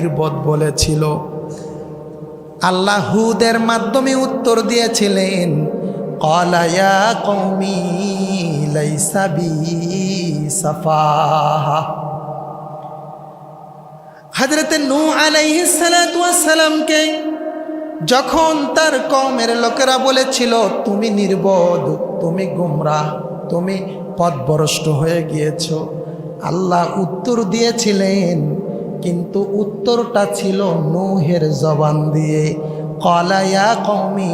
নির্বোধ বলেছিল। আল্লাহ হুদের মাধ্যমে উত্তর দিয়েছিলেন কলায়া কৌমি লাইসাবি সাফাহা। হজরত নূ আলাইহিসালামকে যখন তার কমের লোকেরা বলেছিল, তুমি নির্বোধ, তুমি গুমরা তুমি পথভ্রষ্ট হয়ে গিয়েছ। আল্লাহ উত্তর দিয়েছিলেন কিন্তু উত্তরটা ছিল নূহের জবান দিয়ে। কলায়া কৌমি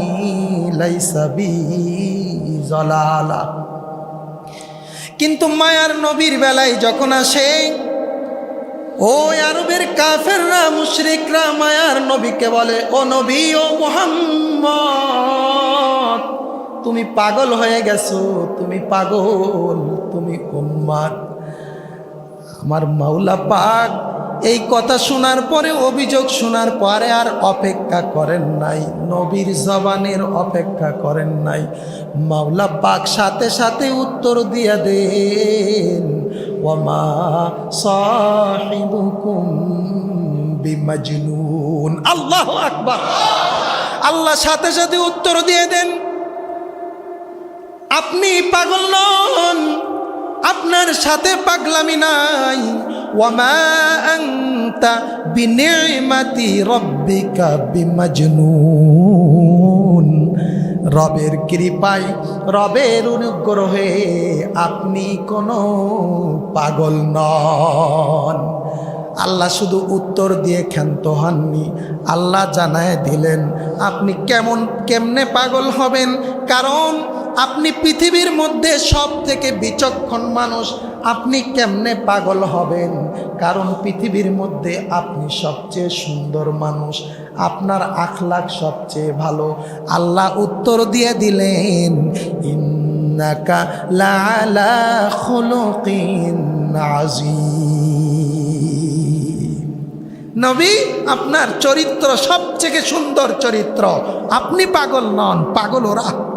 লাইসাবি জলালা। কিন্তু মায়ার নবীর বেলায় যখন আসে, ও আরবের কাফেররা, মুশরিকরা, মায়ার নবীকে বলে, ও নবী, ও মোহাম্মদ, তুমি পাগল হয়ে গেছো, তুমি পাগল, তুমি উম্মাদ। আমার মাওলা পাক এই কথা শোনার পরে, অভিযোগ শোনার পরে আর অপেক্ষা করেন নাই। নবীর জবানের অপেক্ষা করেন নাই। মাওলা পাক সাথে সাথে উত্তর দিয়ে দেন ওমা সাহিবুকুম বিমাজনুন। আল্লাহ আকবার। আল্লাহ সাথে সাথে উত্তর দিয়ে দেন, আপনি পাগল নন। আপনার সাথে পাগলামি নাই। ওয়ামা রব্বিকা বিমাজনুন। রবের কৃপায়, রবের অনুগ্রহে আপনি কোনো পাগল নন। আল্লাহ শুধু উত্তর দিয়ে ক্ষান্ত হননি, আল্লাহ জানায় দিলেন, আপনি কেমন, কেমনে পাগল হবেন? কারণ আপনি পৃথিবীর মধ্যে সব থেকে বিচক্ষণ মানুষ, আপনি কেমনে পাগল হবেন? কারণ পৃথিবীর মধ্যে আপনি সবচেয়ে সুন্দর মানুষ, আপনার আখলাখ সবচেয়ে ভালো। আল্লাহ উত্তর দিয়ে দিলেন লালা নবী, আপনার চরিত্র সবচেয়ে সুন্দর চরিত্র। আপনি পাগল নন, পাগল ওরা।